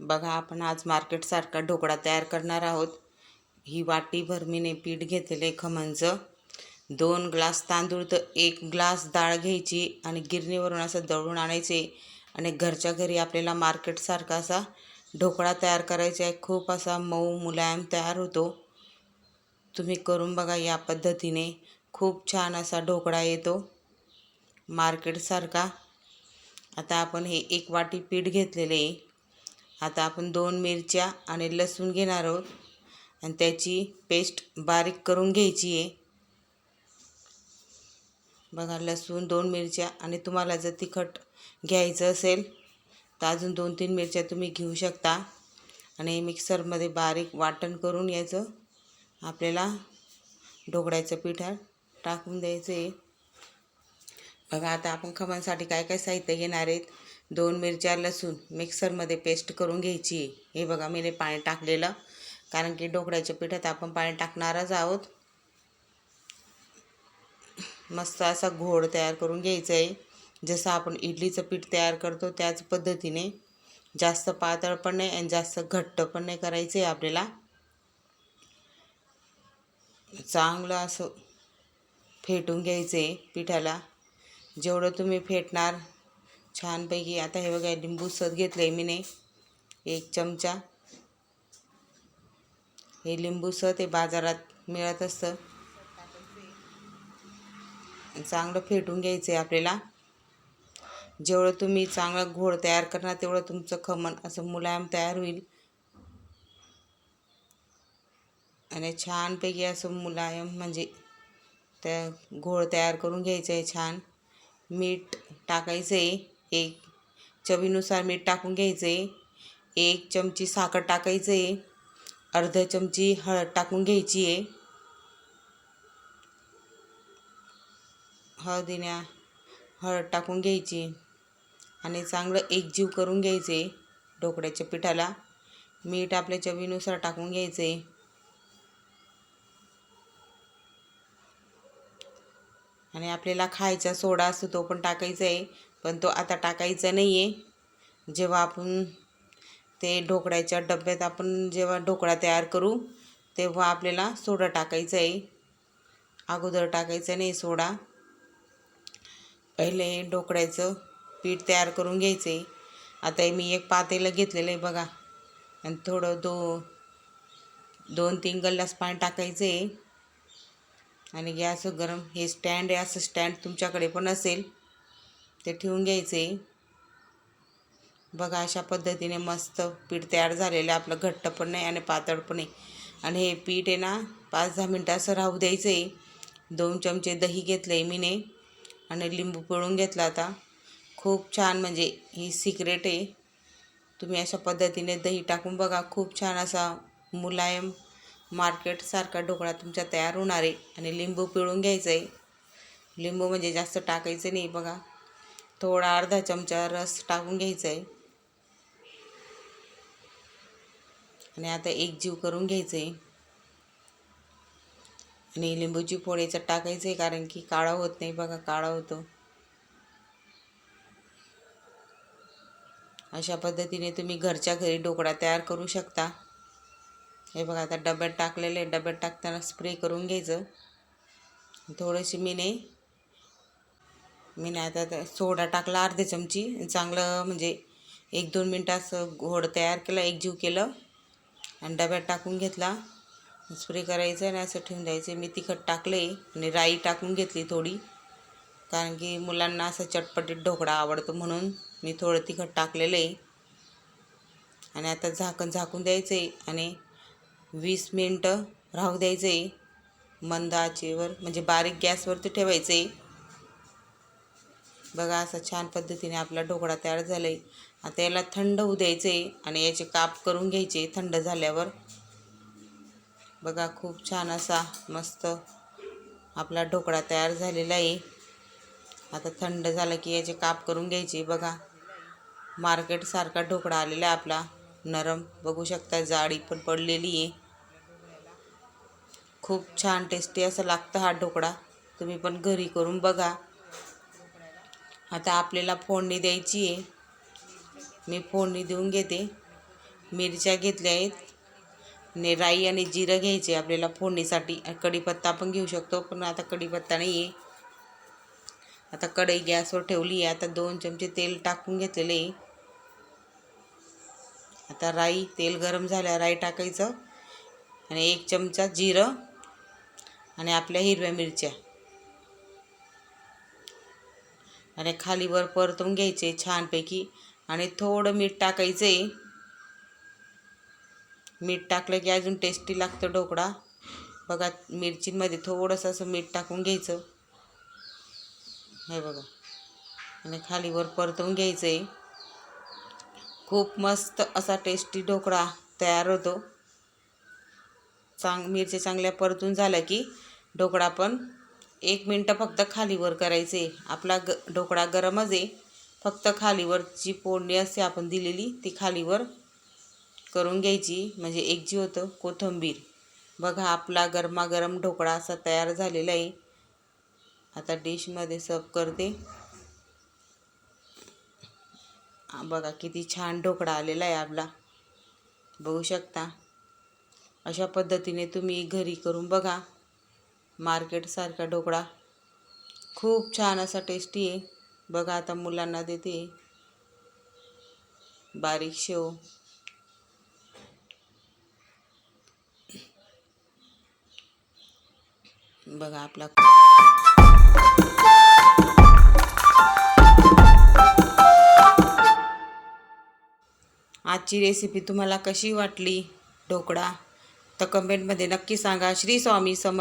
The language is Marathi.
बघा आपण आज मार्केटसारखा ढोकळा तयार करणार आहोत. ही वाटी भरमीने पीठ घेतलेलं आहे खमणचं दोन ग्लास तांदूळ तर एक ग्लास डाळ घ्यायची आणि गिरणीवरून असं दळून आणायचे. आणि घरच्या घरी आपल्याला मार्केटसारखा असा ढोकळा तयार करायचा आहे. खूप असा मऊ मुलायम तयार होतो. तुम्ही करून बघा या पद्धतीने. खूप छान असा ढोकळा येतो. मार्केटसारखा. आता आपण हे एक वाटी पीठ घेतलेले आहे. आता आपण दोन मिरच्या आणि लसूण घेणार आहोत. आणि त्याची पेस्ट बारीक करून घ्यायची आहे. बघा लसूण दोन मिरच्या आणि तुम्हाला जर तिखट घ्यायचं असेल तर अजून दोन तीन मिरच्या तुम्ही घेऊ शकता. आणि मिक्सरमध्ये बारीक वाटण करून यायचं आपल्याला ढोकळ्याचं पिठा टाकून द्यायचं आहे. बघा आता आपण खमणसाठी काय काय साहित्य घेणार आहेत. दोन मिरच्या लसूण मिक्सरमध्ये पेस्ट करून घ्यायची. आहे हे बघा मी पाणी टाकलेलं. कारण की ढोकळ्याच्या पिठात आपण पाणी टाकणारच आहोत. मस्त असा घोड तयार करून घ्यायचा आहे जसं आपण इडलीचं पीठ तयार करतो त्याच पद्धतीने. जास्त पातळ पण नाही आणि जास्त घट्ट पण नाही करायचं आहे आपल्याला. चांगलं असं फेटून घ्यायचं आहे पिठाला. जेवढं तुम्ही फेटणार छानपैकी आता हे बघा लिंबू सत घेतलं आहे मीने एक चमचा. हे लिंबू सत हे बाजारात मिळत असतं. चांगलं फेटून घ्यायचं आहे आपल्याला. जेवढं तुम्ही चांगलं घोळ तयार करणार तेवढं तुमचं खमण असं मुलायम तयार होईल. आणि छानपैकी असं मुलायम म्हणजे त्या घोळ तयार करून घ्यायचं आहे छान. मीठ टाकायचं आहे एक चवीनुसार मीठ टाकून घ्यायचे. एक चमची साखर टाकायचं. आहे अर्ध चमची हळद टाकून घ्यायची. आहे हळदीन्या हळद टाकून घ्यायची आणि चांगलं एकजीव करून घ्यायचे ढोकळ्याच्या पिठाला. मीठ आपल्या चवीनुसार टाकून घ्यायचे. आणि आपल्याला खायचा सोडा असतो तो पण टाकायचा आहे. पण तो आता टाकायचा नाही आहे जेव्हा आपण ते ढोकळ्याच्या डब्यात आपण जेव्हा ढोकळा तयार करू तेव्हा आपल्याला सोडा टाकायचा आहे. अगोदर टाकायचं नाही सोडा. पहिले ढोकळ्याचं पीठ तयार करून घ्यायचं आहे. आता मी एक पातेलं घेतलेलं आहे बघा. आणि थोडं दो दोन तीन गल्लास पाणी टाकायचं आहे. आणि गॅस गरम हे स्टँड आहे असं स्टँड तुमच्याकडे पण असेल ते ठेवून घ्यायचं. आहे बघा अशा पद्धतीने मस्त पीठ तयार झालेलं आहे. आपलं घट्ट पण नाही आणि पातळ पण नाही. आणि हे पीठ आहे ना पाच दहा मिनटं असं राहू द्यायचं. आहे दोन चमचे दही घेतलं आहे मीने आणि लिंबू पिळून घेतला आता. खूप छान म्हणजे ही सिक्रेट आहे. तुम्ही अशा पद्धतीने दही टाकून बघा. खूप छान असा मुलायम मार्केटसारखा ढोकळा तुमचा तयार होणार आहे आणि लिंबू पिळून घ्यायचं आहे. लिंबू म्हणजे जास्त टाकायचं नाही बघा. थोडा अर्धा चमचा रस टाकून घ्यायचा आहे. आणि आता एक जीव करून घ्यायचं आहे. आणि लिंबूची फोड याच्यात टाकायचं आहे कारण की काळा होत नाही बघा काळा होतो. अशा पद्धतीने तुम्ही घरच्या घरी ढोकळा तयार करू शकता. हे बघा आता डब्यात टाकलेले डब्यात टाकताना स्प्रे करून घ्यायचं. थोडीशी मीने मीने आता सोडा टाकला अर्धे चमची. चांगलं म्हणजे एक दोन मिनटं असं घोड तयार केलं एकजीव केलं आणि डब्यात टाकून घेतला. स्प्रे करायचं आणि असं ठेवून द्यायचं. मी तिखट टाकले आणि राई टाकून घेतली थोडी कारण की मुलांना असं चटपटीत ढोकळा आवडतो म्हणून मी थोडं तिखट टाकलेलं आहे. आणि आता झाकण झाकून द्यायचं आहे आणि वीस मिनटं राहू द्यायचं. आहे मंद आचेवर म्हणजे बारीक गॅसवरती ठेवायचं. आहे बघा असं छान पद्धतीने आपला ढोकळा तयार झाला आहे आता याला थंड होऊ द्यायचं आहे आणि याचे काप करून घ्यायचे थंड झाल्यावर. बघा खूप छान असा मस्त आपला ढोकळा तयार झालेला आहे. आता थंड झालं की याचे काप करून घ्यायचे. बघा मार्केटसारखा ढोकळा आलेला आहे आपला. नरम बघू शकता जाळी पण पडलेली आहे. खूप छान टेस्टी असं लागतं हा ढोकळा. तुम्ही पण घरी करून बघा. आता आपल्याला फोडणी द्यायची आहे. मी फोडणी देऊन घेते. मिरच्या घेतल्या आहेत. आणि राई आणि जिरं घ्यायचे आपल्याला फोडणीसाठी. कढीपत्ता पण घेऊ शकतो पण आता कढीपत्ता नाही आहे आता कढई गॅसवर ठेवली आहे. आता दोन चमचे तेल टाकून घेतलेले आहे. आता राई तेल गरम झाल्या राई टाकायचं. आणि एक चमचा जिरं. आणि आपल्या हिरव्या मिरच्या. आणि खालीवर परतून घ्यायचे छानपैकी. आणि थोडं मीठ टाकायचं. आहे मीठ टाकलं की अजून टेस्टी लागतं ढोकळा. बघा मिरचींमध्ये थोडंसं असं मीठ टाकून घ्यायचं. हे बघा. आणि खालीवर परतवून घ्यायचं. आहे खूप मस्त असा टेस्टी ढोकळा तयार होतो. चांग मिरच्या चांगल्या परतून झाल्या की ढोकळा पण एक मिनटं फक्त खालीवर करायचे. आपला ग ढोकळा गरमच आहे. फक्त खालीवर जी फोडणी असते आपण दिलेली ती खालीवर करून घ्यायची. म्हणजे एक जी होतं कोथिंबीर. बघा आपला गरमागरम ढोकळा असा तयार झालेला आहे. आता डिशमध्ये सर्व करते. बघा किती छान ढोकळा आलेला आहे आपला. बघू शकता. अशा पद्धतीने तुम्ही घरी करून बघा. मार्केटसारखा ढोकळा. खूप छान असा टेस्टी आहे. बघा आता मुलांना देते. बारीक शेव. बघा आपला. आजची रेसिपी तुम्हाला कशी वाटली? ढोकळा. तर कमेंटमध्ये नक्की सांगा. श्री स्वामी सम